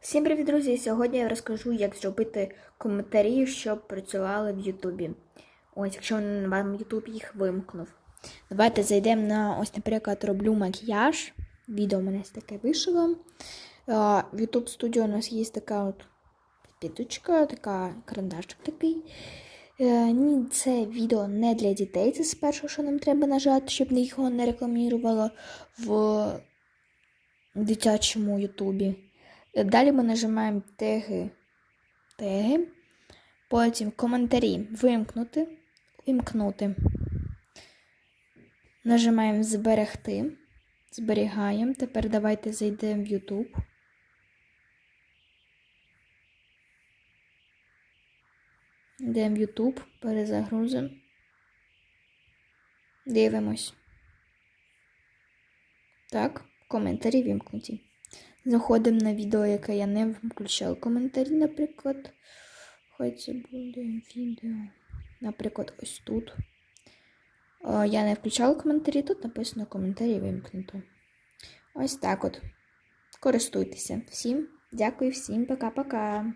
Всім привіт, друзі! Сьогодні я розкажу, як зробити коментарі, щоб працювали в Ютубі. Ось, якщо вам Ютуб їх вимкнув. Давайте зайдемо на, ось, наприклад, роблю макіяж. Відео у мене таке вийшло. В YouTube Studio у нас є така от підпіточка, така карандашик такий. Е, Ні, це відео не для дітей. Це спершу, що нам треба нажати, щоб його не рекламірувало в дитячому Ютубі. Далі ми нажимаємо теги, теги, потім коментарі вимкнути, вимкнути. Нажимаємо зберегти, зберігаємо. Тепер давайте зайдемо в YouTube. Йдемо в YouTube, перезагрузимо. Дивимось. Так, коментарі вимкнуті. Заходимо на відео, яке я не включав коментарі, наприклад. Хай це буде відео. Наприклад, ось тут. О, я не включала коментарі, тут написано коментарі вимкнуто. Ось так от. Користуйтеся. Всім дякую, всім пока-пока.